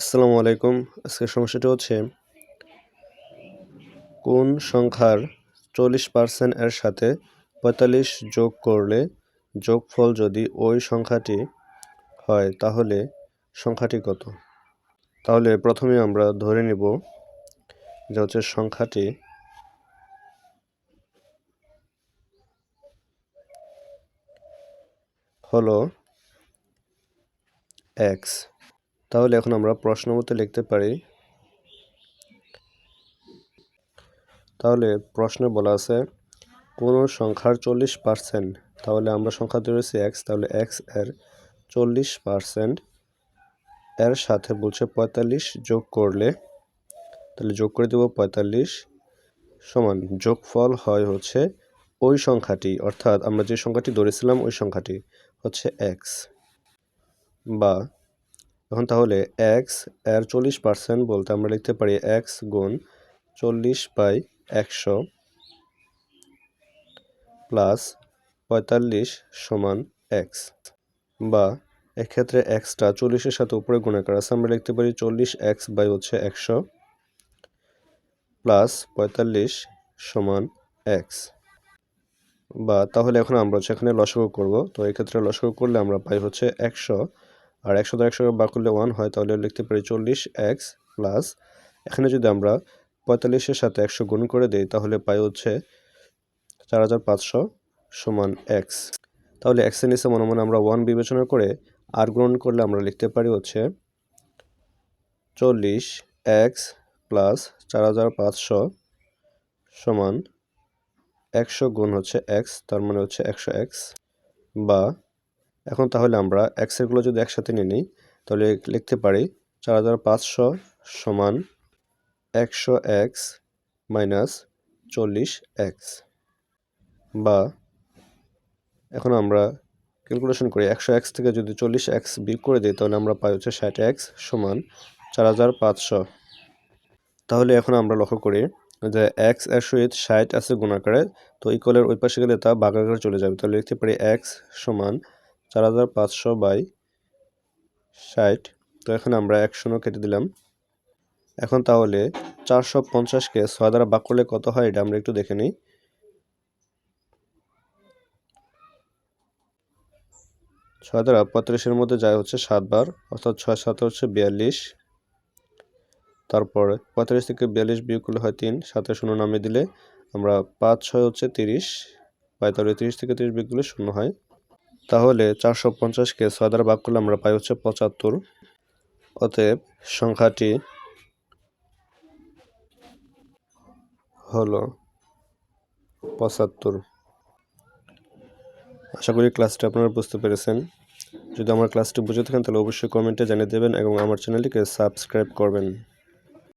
আসসালামু আলাইকুম। আজকের সমস্যাটি হচ্ছে, কোন সংখ্যার চল্লিশ পার্সেন্ট এর সাথে পঁয়তাল্লিশ যোগ করলে যোগফল যদি ওই সংখ্যাটি হয়, তাহলে সংখ্যাটি কত? তাহলে প্রথমে আমরা ধরে নিব যে হচ্ছে সংখ্যাটি হলো এক্স তাহলে এখন আমরা প্রশ্ন মতো লিখতে পারি। তাহলে প্রশ্নে বলা আছে, কোনো সংখ্যার চল্লিশ পার্সেন্ট? তাহলে আমরা সংখ্যা ধরেছি এক্স তাহলে এক্সের চল্লিশ পার্সেন্ট। এর সাথে বলছে পঁয়তাল্লিশ যোগ করলে, তাহলে যোগ করে দেব পঁয়তাল্লিশ সমান যোগফল হয় হচ্ছে ওই সংখ্যাটি, অর্থাৎ আমরা যে সংখ্যাটি ধরেছিলাম ওই সংখ্যাটি হচ্ছে এক্স বা এখন তাহলে এক্সের চল্লিশ পার্সেন্ট বলতে আমরা লিখতে পারি এক্স গুণ চল্লিশ বাই একশো প্লাস পঁয়তাল্লিশ সমান এক্স বা এক্ষেত্রে এক্সটা চল্লিশের সাথে উপরে গুণাকার আছে, আমরা লিখতে পারি চল্লিশ এক্স বাই হচ্ছে একশো প্লাস পঁয়তাল্লিশ সমান এক্স বা তাহলে এখন আমরা হচ্ছে এখানে লসগু করব, তো এক্ষেত্রে লসগু করলে আমরা পাই হচ্ছে একশো আর একশো তো একশো বা করলে ওয়ান হয়, তাহলে লিখতে পারি চল্লিশ এক্স প্লাস এখানে যদি আমরা পঁয়তাল্লিশের সাথে একশো গুণ করে দিই, তাহলে পাই হচ্ছে চার হাজার পাঁচশো সমান এক্স তাহলে এক্সের নিচে মনে মনে আমরা ওয়ান বিবেচনা করে আর গ্রহণ করলে আমরা লিখতে পারি হচ্ছে চল্লিশ এক্স প্লাস চার হাজার পাঁচশো সমান একশো গুণ হচ্ছে এক্স তার মানে হচ্ছে একশো এক্স বা এখন তাহলে আমরা এক্সেরগুলো যদি একসাথে নিয়ে নিই, তাহলে লিখতে পারি চার হাজার পাঁচশো সমান একশো এক্স মাইনাস চল্লিশ এক্স। বা এখন আমরা ক্যালকুলেশন করি একশো এক্স থেকে যদি চল্লিশ এক্স বিয়োগ করে দিই, তাহলে আমরা পাই হচ্ছে ষাট এক্স সমান চার হাজার পাঁচশো। তাহলে এখন আমরা লক্ষ্য করি যে এক্সের সহিত ষাট আছে গুণাকারে তো ইকুয়ালের ওই পাশে গেলে তা বাগাকারে চলে যাবে। তাহলে লিখতে পারি এক্স সমান চার হাজার পাঁচশো বাই ষাট। তো এখানে আমরা এক শূন্য কেটে দিলাম। এখন তাহলে চারশো পঞ্চাশকে ছয় দ্বারা বাক করলে কত হয় এটা আমরা একটু দেখে নিই। ছয় দ্বারা পঁয়ত্রিশের মধ্যে যায় হচ্ছে সাতবার অর্থাৎ ছয় সাত হচ্ছে বিয়াল্লিশ। তারপর পঁয়তাল্লিশ থেকে বিয়াল্লিশ বিয়োগ করলে হয় তিন সাথে শূন্য নামিয়ে দিলে আমরা পাঁচ, ছয় হচ্ছে তিরিশ। পঁয়তাল্লিশ তিরিশ থেকে তিরিশ বিয়োগ করলে শূন্য হয়। তাহলে চারশো পঞ্চাশকে ছয় দ্বারা ভাগ করলে আমরা পাই হচ্ছে পঁচাত্তর। অতএব সংখ্যাটি হলো পঁচাত্তর। আশা করি ক্লাসটি আপনারা বুঝতে পেরেছেন। যদি আমার ক্লাসটি বুঝে থাকেন তাহলে অবশ্যই কমেন্টে জানিয়ে দেবেন এবং আমার চ্যানেলটিকে সাবস্ক্রাইব করবেন।